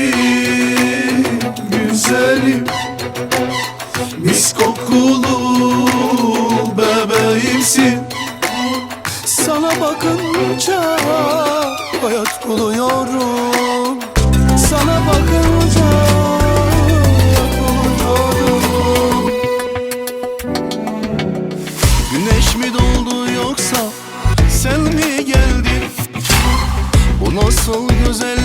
güzelim, güzelim Mis kokulu bebeğimsin Sana bakınca hayat buluyorum Sana bakınca buluyorum. Güneş mi doldu yoksa sen mi geldin? Bu nasıl güzel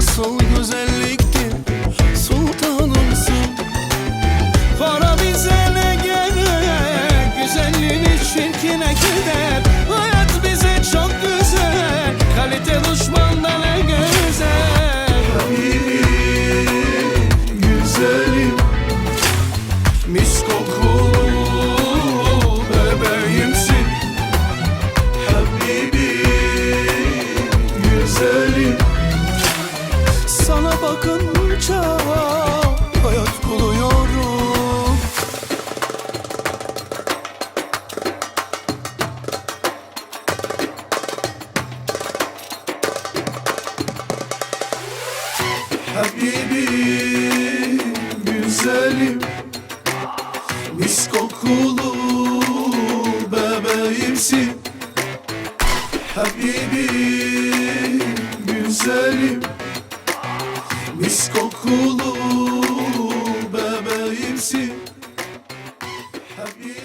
nasıl güzellikti sultanımsın Para bize ne gerek? Güzelliğin için kine gider? Hayat bize çok güzel. Kalite düşmanda ne güzel. Güzelim Mis kokulu bebeğimsin misin? Habibim, güzelim Mis kokulu bebeğimsin Habibim